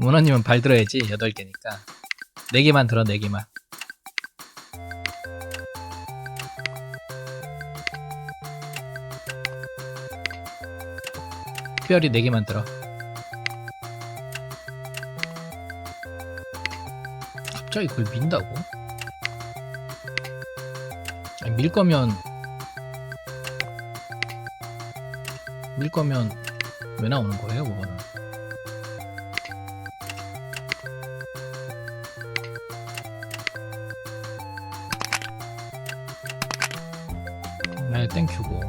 문어님은 발 들어야지 8개니까. 4개만 들어 4개만. 특별히 4개만 들어. 갑자기 그걸 민다고? 아니, 밀 거면 밀 거면 왜 나오는 거예요 그거는 네 땡큐고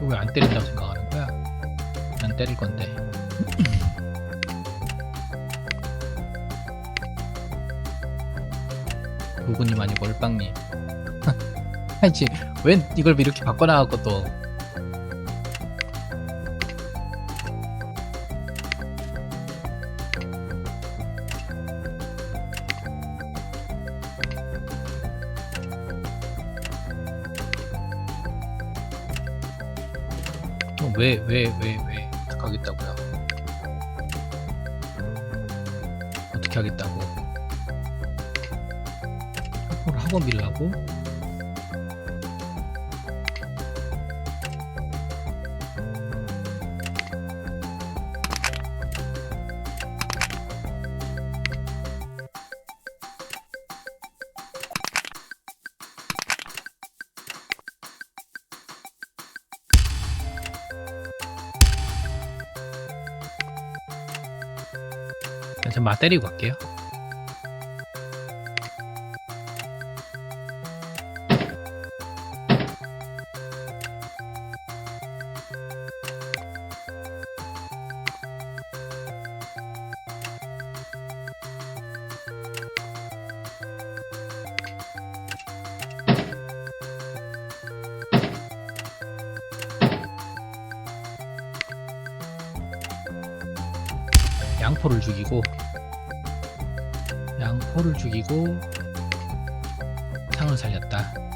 왜안 때린다고 생각하는 거야? 난 때릴 건데. 불구님 아니고 얼빵님. 아니지 웬 이걸 이렇게 바꿔나가고 또 왜, 왜, 왜, 왜, 어떻게 하겠다고요? 어떻게 하겠다고? 뭘 하고 밀라고? 그냥 좀 맞 때리고 갈게요. 양포를 죽이고 양포를 죽이고 상을 살렸다.